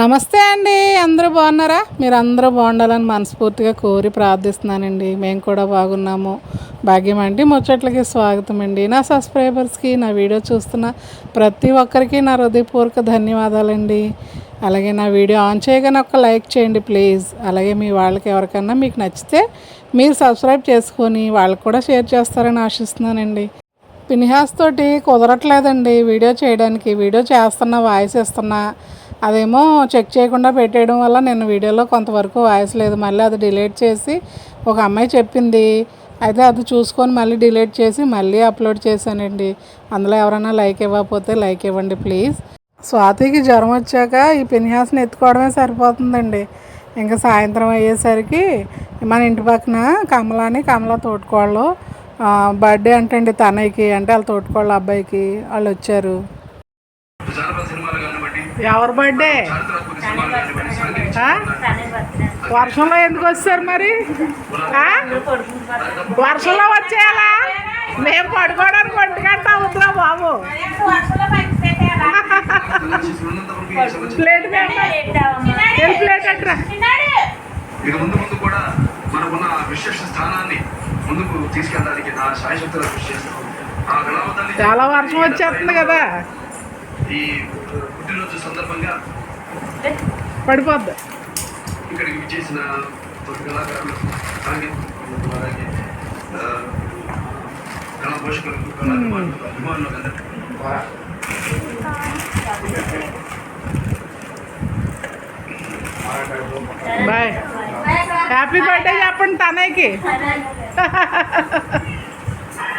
నమస్తే అండి అందరూ బాగున్నారా? మీరు అందరూ బాగుండాలని మనస్ఫూర్తిగా కోరి ప్రార్థిస్తున్నానండి. మేము కూడా బాగున్నాము. భాగ్యం అంటే ముచ్చట్లకి స్వాగతం అండి. నా సబ్స్క్రైబర్స్కి నా వీడియో చూస్తున్న ప్రతి ఒక్కరికి నా హృదయపూర్వక ధన్యవాదాలండి. అలాగే నా వీడియో ఆన్ చేయగానే ఒక లైక్ చేయండి ప్లీజ్. అలాగే మీ వాళ్ళకి ఎవరికన్నా మీకు నచ్చితే మీరు సబ్స్క్రైబ్ చేసుకొని వాళ్ళకి కూడా షేర్ చేస్తారని ఆశిస్తున్నానండి. పినిహాస్ తోటి కుదరట్లేదండి వీడియో చేయడానికి. వీడియో చేస్తున్నా వాయిస్ ఇస్తున్నా. అదేమో చెక్ చేయకుండా పెట్టేయడం వల్ల నేను వీడియోలో కొంతవరకు వాయిస్ లేదు. మళ్ళీ అది డిలీట్ చేసి ఒక అమ్మాయి చెప్పింది. అయితే అది చూసుకొని మళ్ళీ డిలీట్ చేసి మళ్ళీ అప్లోడ్ చేశానండి. అందులో ఎవరైనా లైక్ ఇవ్వకపోతే లైక్ ఇవ్వండి ప్లీజ్. స్వాతికి జ్వరం వచ్చాక ఈ పిన్హాస్ని ఎత్తుకోవడమే సరిపోతుందండి. ఇంకా సాయంత్రం అయ్యేసరికి మన ఇంటి పక్కన కమలాని కమల తోటికోళ్ళు బర్త్డే అంటండి తనయ్యకి అంటే వాళ్ళ తోటికోళ్ళ అబ్బాయికి వాళ్ళు వచ్చారు. ఎవరి బర్త్డే? ఆ? వర్షంలో ఎందుకు వచ్చారు మరి? ఆ? వర్షంలో వచ్చేయాలా? మేము పడుకోవడానికి ఒంటిగంట అవుతున్నా బాబు? ప్లేట్ ప్లేట్ అట్రా ఇక ముందు ముందు కూడా మనకున్న విశేష స్థానాన్ని ముందుకు తీసుకెళ్ళడానికి నా శాయశక్తులు కృషి చేస్తాను ఆ గణావతాన్ని చాలా వర్షం వచ్చేస్తుంది కదా ఈ పుట్టినరోజు సందర్భంగా పడిపోద్ది ఇక్కడికి విచ్చేసిన తోటి కళాకారులు అలాగే అలాగే ఆ, కళా పోషకులకు కళాభిమానులకు అభిమానులకు అందరికీ బాయ్ హ్యాపీ బర్త్డే చెప్పండి తనయ్యకి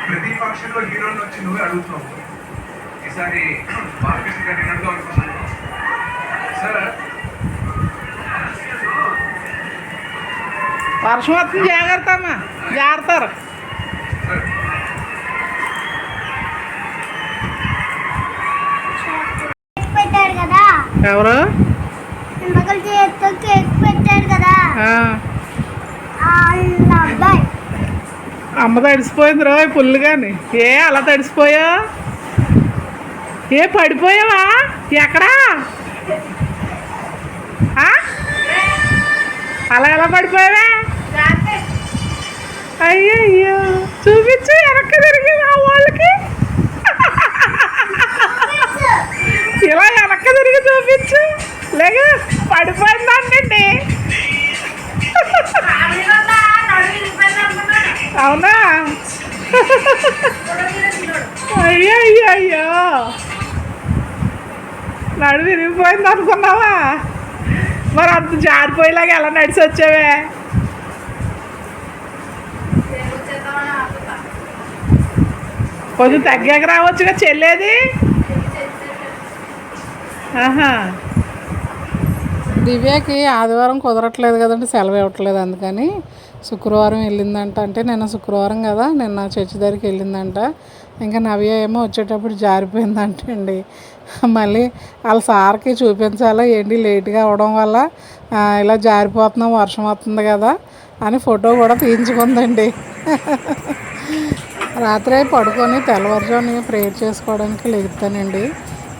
ప్రతి ఫంక్షన్లో హీరోలు వచ్చి నువ్వే అడుగుతున్నావు. ఈసారి బాలకృష్ణ గారిని అడుగుదాం అనుకున్నాను సార్ వర్షం వస్తుంది జాగ్రత్త. అమ్మా జాగ్రత్త కేక్ పెట్టారు కదా? ఎవరు? కేక్ పెట్టారు కదా? అబ్బాయి. అమ్మ తడిసిపోయింది రో పుల్లుగాని ఏ అలా తడిసిపోయా? ఏ పడిపోయావా? ఎక్కడా? అలా ఎలా పడిపోయావా? అయ్యయ్యో చూపించు వెనక్కి తిరిగి మా వాళ్ళకి పోయింది అనుకున్నావా? మరి అంత జారిపోయేలాగా ఎలా నడిచి వచ్చావే? కొంచెం తగ్గాక రావచ్చుగా చెల్లేది? ఆహా. దివ్యకి ఆదివారం కుదరట్లేదు కదండి సెలవు ఇవ్వట్లేదు అందుకని. శుక్రవారం వెళ్ళిందంట అంటే నిన్న శుక్రవారం కదా నిన్న చర్చి దగ్గరికి వెళ్ళిందంట. ఇంకా నవ్య ఏమో వచ్చేటప్పుడు జారిపోయిందంటండి. మళ్ళీ వాళ్ళ సార్కి చూపించాలా ఏంటి లేట్గా అవడం వల్ల ఇలా జారిపోతున్నాం వర్షం వస్తుంది కదా అని ఫోటో కూడా తీయించుకుందండి. రాత్రి పడుకొని తెల్లవారుజాముని ప్రేయర్ చేసుకోవడానికి లెగుతానండి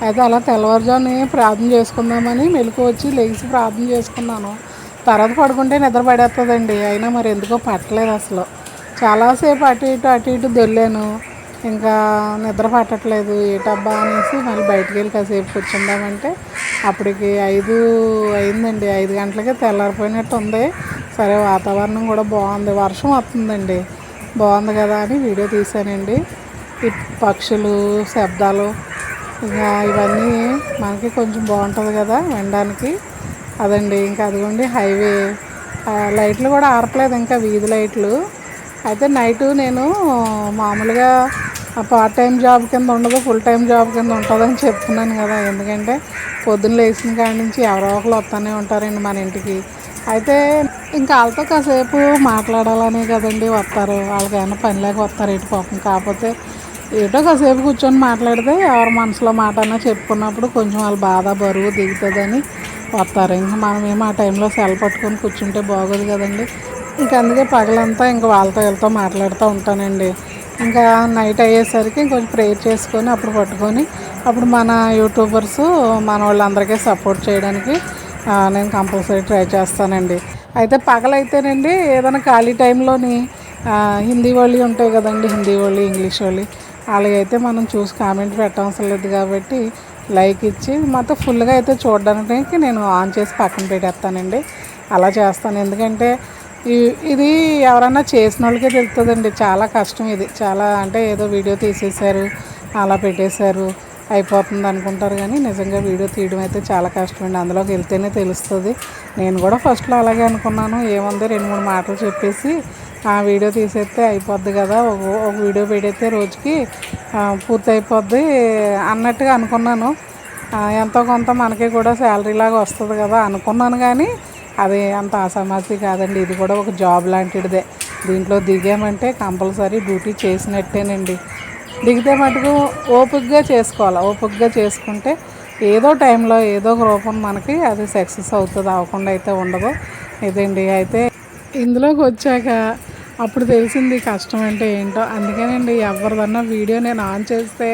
అయితే అలా తెల్లవారుజాముని ప్రార్థన చేసుకుందామని మెలకు వచ్చి లెగిసి ప్రార్థన చేసుకున్నాను. తర్వాత పడుకుంటే నిద్ర పడేస్తుందండి అయినా మరి ఎందుకో పట్టలేదు అసలు. చాలాసేపు అటు ఇటు అటు ఇటు దొల్లాను. ఇంకా నిద్ర పట్టట్లేదు ఏటబ్బా అనేసి మళ్ళీ బయటికి వెళ్ళి కాసేపు కూర్చుందామంటే అప్పటికి ఐదు అయిందండి. ఐదు గంటలకే తెల్లారిపోయినట్టు ఉంది. సరే వాతావరణం కూడా బాగుంది. వర్షం వస్తుందండి. బాగుంది కదా అని వీడియో తీశానండి. ఈ పక్షులు శబ్దాలు ఇంకా ఇవన్నీ మనకి కొంచెం బాగుంటుంది కదా వినడానికి. అదండి. ఇంకా అదిగోండి హైవే. లైట్లు కూడా ఆరట్లేదు ఇంకా వీధి లైట్లు. అయితే నైట్ నేను మామూలుగా పార్ట్ టైం జాబ్ కింద ఉండదు ఫుల్ టైం జాబ్ కింద ఉంటుందని చెప్తున్నాను కదా. ఎందుకంటే పొద్దున్న లేచిన కాడి నుంచి ఎవరో ఒకరు వస్తూనే ఉంటారండి మన ఇంటికి. అయితే ఇంకా వాళ్ళతో కాసేపు మాట్లాడాలనే కదండి వస్తారు. వాళ్ళకైనా పని లేక వస్తారు ఇటు పాపం. కాకపోతే ఏటో కాసేపు కూర్చొని మాట్లాడితే ఎవరి మనసులో మాట అన్నా చెప్పుకున్నప్పుడు కొంచెం వాళ్ళ బాధ బరువు దిగుతుందని వస్తారు. ఇంకా మనం ఏమో ఆ టైంలో సెల పట్టుకొని కూర్చుంటే బాగోదు కదండి. ఇంకా అందుకే పగలంతా ఇంకా వాళ్ళతో వీళ్ళతో మాట్లాడుతూ ఉంటానండి. ఇంకా నైట్ అయ్యేసరికి కొంచెం ప్రేయర్ చేసుకొని అప్పుడు పట్టుకొని అప్పుడు మన యూట్యూబర్స్ మన వాళ్ళందరికీ సపోర్ట్ చేయడానికి నేను కంపల్సరీ ట్రై చేస్తానండి. అయితే పగలైతేనండి ఏదైనా ఖాళీ టైంలోని హిందీ వాళ్ళు ఉంటాయి కదండి హిందీ వాళ్ళు ఇంగ్లీష్ వాళ్ళు అలాగైతే మనం చూసి కామెంట్ పెట్టవసరం లేదు కాబట్టి లైక్ ఇచ్చి మాతో ఫుల్గా అయితే చూడడానికి నేను ఆన్ చేసి పక్కన పెట్టేస్తానండి. అలా చేస్తాను. ఎందుకంటే ఇది ఎవరన్నా చేసిన వాళ్ళకే తెలుస్తుందండి చాలా కష్టం ఇది. చాలా అంటే ఏదో వీడియో తీసేశారు అలా పెట్టేశారు అయిపోతుంది అనుకుంటారు కానీ నిజంగా వీడియో తీయడం అయితే చాలా కష్టమండి. అందులోకి వెళ్తేనే తెలుస్తుంది. నేను కూడా ఫస్ట్లో అలాగే అనుకున్నాను. ఏముంది రెండు మూడు మాటలు చెప్పేసి ఆ వీడియో తీసేస్తే అయిపోద్ది కదా. ఒక ఒక వీడియో పెడితే రోజుకి పూర్తి అయిపోద్ది అన్నట్టుగా అనుకున్నాను. ఎంతో కొంత మనకి కూడా శాలరీ లాగా వస్తుంది కదా అనుకున్నాను కానీ అది అంత ఆసామాసి కాదండి. ఇది కూడా ఒక జాబ్ లాంటిదే. దీంట్లో దిగామంటే కంపల్సరీ డ్యూటీ చేసినట్టేనండి. దిగితే మటుకు ఓపికగా చేసుకోవాలి? ఓపికగా చేసుకుంటే ఏదో టైంలో ఏదో ఒక రూపం మనకి అది సక్సెస్ అవుతుంది. అవ్వకుండా అయితే ఉండదు. ఇదండి. అయితే ఇందులోకి వచ్చాక అప్పుడు తెలిసింది కష్టం అంటే ఏంటో. అందుకేనండి ఎవరిదన్నా వీడియో నేను ఆన్ చేస్తే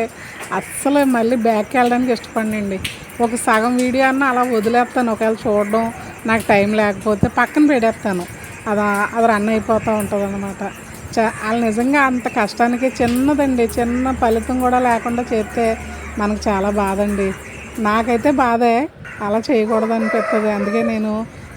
అస్సలు మళ్ళీ బ్యాక్కి వెళ్ళడానికి ఇష్టపడినండి. ఒక సగం వీడియో అన్న అలా వదిలేస్తాను. ఒకవేళ చూడడం నాకు టైం లేకపోతే పక్కన పెడేస్తాను అది అది రన్ అయిపోతూ ఉంటుంది అనమాట చ వాళ్ళు నిజంగా అంత కష్టానికి చిన్నదండి. చిన్న ఫలితం కూడా లేకుండా చేస్తే మనకు చాలా బాధండి. నాకైతే బాధే అలా చేయకూడదు అనిపిస్తుంది అందుకే నేను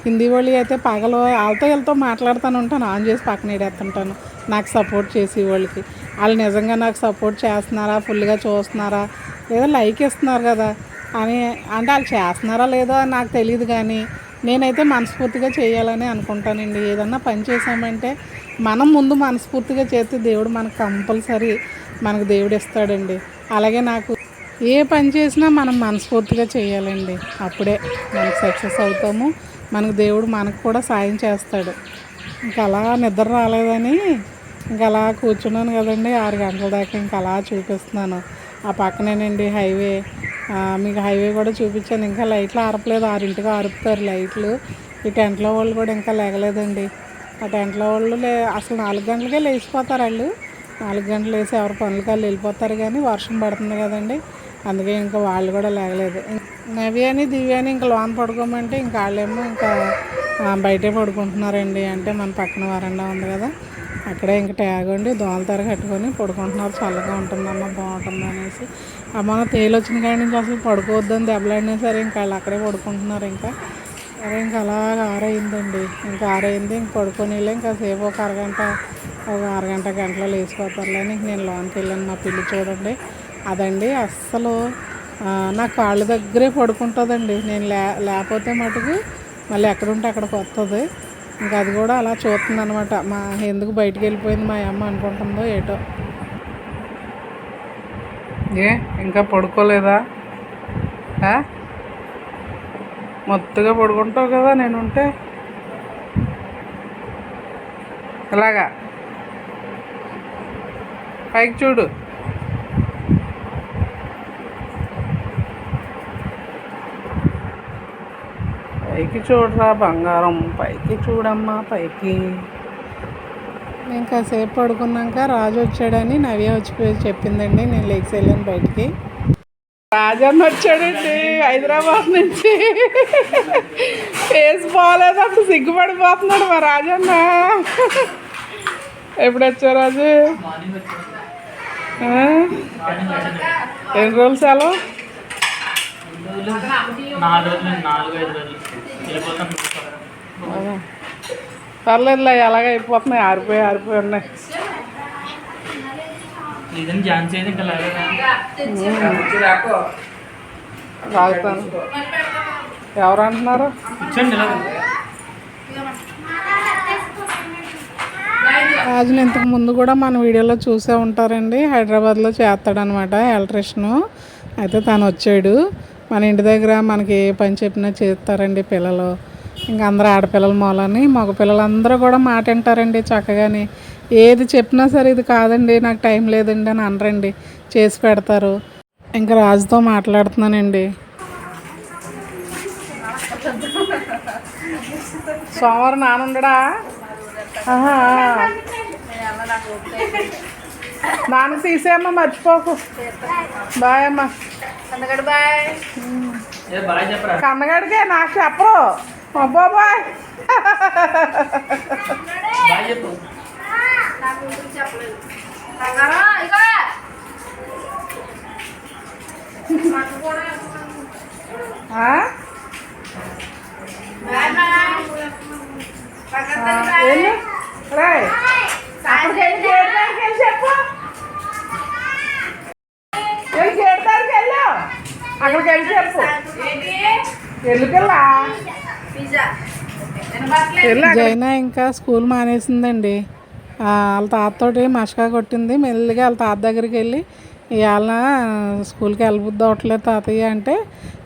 హిందీ వాళ్ళు అయితే పగలు వాళ్ళతో వీళ్ళతో మాట్లాడుతూ ఉంటాను. ఆన్ చేసి పక్కన వేడేస్తుంటాను నాకు సపోర్ట్ చేసి వాళ్ళకి. వాళ్ళు నిజంగా నాకు సపోర్ట్ చేస్తున్నారా? ఫుల్గా చూస్తున్నారా? లేదా లైక్ ఇస్తున్నారు కదా? అని అంటే వాళ్ళు చేస్తున్నారా లేదో నాకు తెలియదు కానీ నేనైతే మనస్ఫూర్తిగా చేయాలని అనుకుంటానండి. ఏదన్నా పని చేసామంటే మనం ముందు మనస్ఫూర్తిగా చేస్తే దేవుడు మనకు కంపల్సరీ మనకు దేవుడు ఇస్తాడండి. అలాగే నాకు ఏ పని చేసినా మనం మనస్ఫూర్తిగా చేయాలండి. అప్పుడే మనం సక్సెస్ అవుతాము. మనకు దేవుడు మనకు కూడా సాయం చేస్తాడు. ఇంకా అలా నిద్ర రాలేదని ఇంకా అలా కూర్చున్నాను కదండి. ఆరు గంటల దాకా ఇంకా అలా చూపిస్తున్నాను. ఆ పక్కనేనండి హైవే. మీకు హైవే కూడా చూపించాను. ఇంకా లైట్లు ఆరపలేదు. ఆరింటికి ఆరుపుతారు లైట్లు. ఈ టెంట్లో వాళ్ళు కూడా ఇంకా లేగలేదండి. ఆ టెంట్లో వాళ్ళు లే అసలు నాలుగు గంటలకే లేచిపోతారు వాళ్ళు. నాలుగు గంటలు వేసి ఎవరి పనులకి వాళ్ళు వెళ్ళిపోతారు కానీ వర్షం పడుతుంది కదండి. అందుకే ఇంకా వాళ్ళు కూడా లేగలేదు. నవ్యాని అని అని ఇంకా లోన్ పడుకోమంటే ఇంకా వాళ్ళేమో ఇంకా బయటే పడుకుంటున్నారండి. అంటే మన పక్కన వరండా ఉంది కదా అక్కడే ఇంక ట్యాగ్ ఉండి దోమలతెర కట్టుకొని పడుకుంటున్నారు. చల్లగా ఉంటుందమ్మా బాగుంటుంది అనేసి అమ్మ తేలు వచ్చిన కాడి నుంచి అసలు పడుకోవద్దని దెబ్బలాడినా సరే ఇంకా వాళ్ళు అక్కడే పడుకుంటున్నారు ఇంకా. సరే ఇంకా అలాగ ఆరైందండి. ఇంకా ఆరైంది ఇంక పడుకొని ఇంకా సేపు ఒక అరగంట ఒక అరగంట గంటలో లేచిపోతారులే అని ఇంక నేను లోన్కి వెళ్ళాను. మా పిల్లి చూడండి అదండి అస్సలు నా కాళ్ళ దగ్గరే పడుకుంటుందండి. నేను లే లేకపోతే మటుకు మళ్ళీ ఎక్కడుంటే అక్కడికి వస్తుంది ఇంకా అది కూడా అలా చూస్తుంది అనమాట మా ఎందుకు బయటికి వెళ్ళిపోయింది మా అమ్మ అనుకుంటుందో ఏటో. ఏ ఇంకా పడుకోలేదా? మొత్తగా పడుకుంటావు కదా నేను ఉంటే ఇలాగా పైకి చూడు. పైకి చూడరా బంగారం పైకి చూడమ్మా పైకి. నేను కాసేపు పడుకున్నాక రాజు వచ్చాడని నవ్య వచ్చి చెప్పిందండి. నేను లేచి వెళ్ళాను బయటికి. రాజన్న వచ్చాడండి హైదరాబాద్ నుంచి. ఫేస్ బాగాలేదు అసలు సిగ్గుపడిపోతున్నాడు మా రాజన్న. ఎప్పుడు వచ్చా రాజు? ఎన్ని రోజులు సెలవు? పర్లేదులే ఎలాగ అయిపోతున్నాయి ఆరిపోయి ఆరిపోయి ఉన్నాయి. రాజుతాను ఎవరు అంటున్నారు? రాజుని ఇంతకు ముందు కూడా మన వీడియోలో చూసే ఉంటారండి. హైదరాబాద్లో చేస్తాడనమాట ఎలక్ట్రిషను అయితే తను వచ్చాడు. మన ఇంటి దగ్గర మనకి ఏ పని చెప్పినా చేస్తారండి పిల్లలు. ఇంకా అందరూ ఆడపిల్లల మూలని మగ పిల్లలందరూ కూడా మాట వింటారండి చక్కగాని. ఏది చెప్పినా సరే ఇది కాదండి నాకు టైం లేదండి అని అనరండి. చేసి పెడతారు. ఇంకా రాజుతో మాట్లాడుతున్నానండి. సోమవారం నానుండడా? ఆహా. నాన్న తీసేయమ్మా మర్చిపోకు. బాయ్ అమ్మా. బాయ్. కన్నగడికే నాకు చెప్పరు ఆ? ఆ, వెళ్ళు. రేయ్, అక్కడికి వెళ్ళి చెప్పు వెళ్ళి గేట్ దగ్గరికి వెళ్ళు అక్కడికి వెళ్ళి చెప్పు. వెళ్ళుకెళ్ళా జైనా ఇంకా స్కూల్ మానేసిందండి. ఆ, వాళ్ళ తాతతోటి మషకా కొట్టింది. మెల్లిగా వాళ్ళ తాత దగ్గరికి వెళ్ళి ఇవాళ స్కూల్కి వెళ్ళబుద్ది అవట్లేదు తాతయ్య అంటే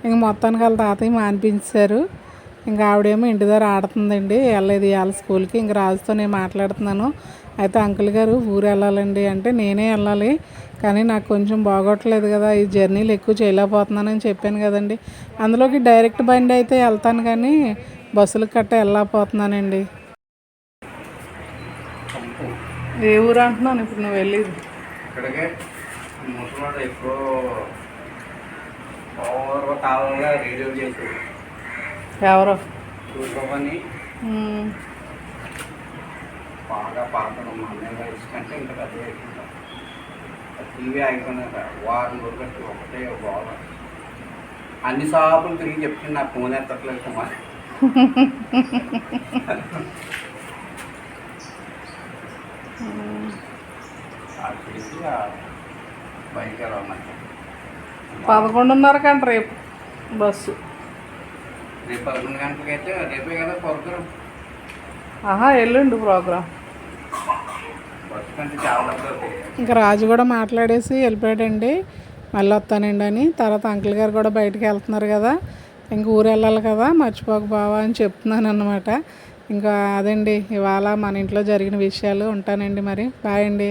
ఇంక మొత్తానికి వాళ్ళ తాతయ్య మానిపించారు ఇంకా ఆవిడేమో ఇంటి దగ్గర ఆడుతుందండి. వెళ్ళలేదు ఇవాళ స్కూల్కి. ఇంక రాజుతో నేను మాట్లాడుతున్నాను. అయితే అంకుల్ గారు ఊరు వెళ్ళాలండి అంటే నేనే వెళ్ళాలి. కానీ నాకు కొంచెం బాగోట్లేదు కదా ఈ జర్నీలు ఎక్కువ చేయలేకపోతున్నానని చెప్పాను కదండి. అందులోకి డైరెక్ట్ బండి అయితే వెళ్తాను కానీ బస్సులకు కట్ట వెళ్ళలేకపోతున్నానండి. ఏ ఊరు అంటున్నాను ఇప్పుడు నువ్వు వెళ్ళేది ఎవరు? బాగా పాడతాడు. మా అన్నయ్య వయసు కంటే ఇంకా పెద్ద టీవీ ఆగిపోయినాక వారం రోజులకి ఒకటే గోల అన్ని షాపులు తిరిగి చెప్తుంది నాకు ఫోన్ ఎత్తట్లేదు వెళ్ళాలి పదకొండున్నర కంట రేపు బస్సు. రేపు పదకొండు గంటలకి అయితే రేపే కదా పొరకరు ఆహా ఎల్లుండి ప్రోగ్రాం బస్సు కంటే చాలా డబ్బులు అవుతాయి ఇంకా రాజు కూడా మాట్లాడేసి వెళ్ళిపోయాడండి. మళ్ళీ వస్తానండి అని. తర్వాత అంకుల్ గారు కూడా బయటికి వెళ్తున్నారు కదా. ఇంక ఊరు వెళ్ళాలి కదా మర్చిపోక బావా అని చెప్తున్నాను అనమాట ఇంకా అదండి ఇవాళ మన ఇంట్లో జరిగిన విషయాలు ఉంటానండి మరి. బాయ్ అండి.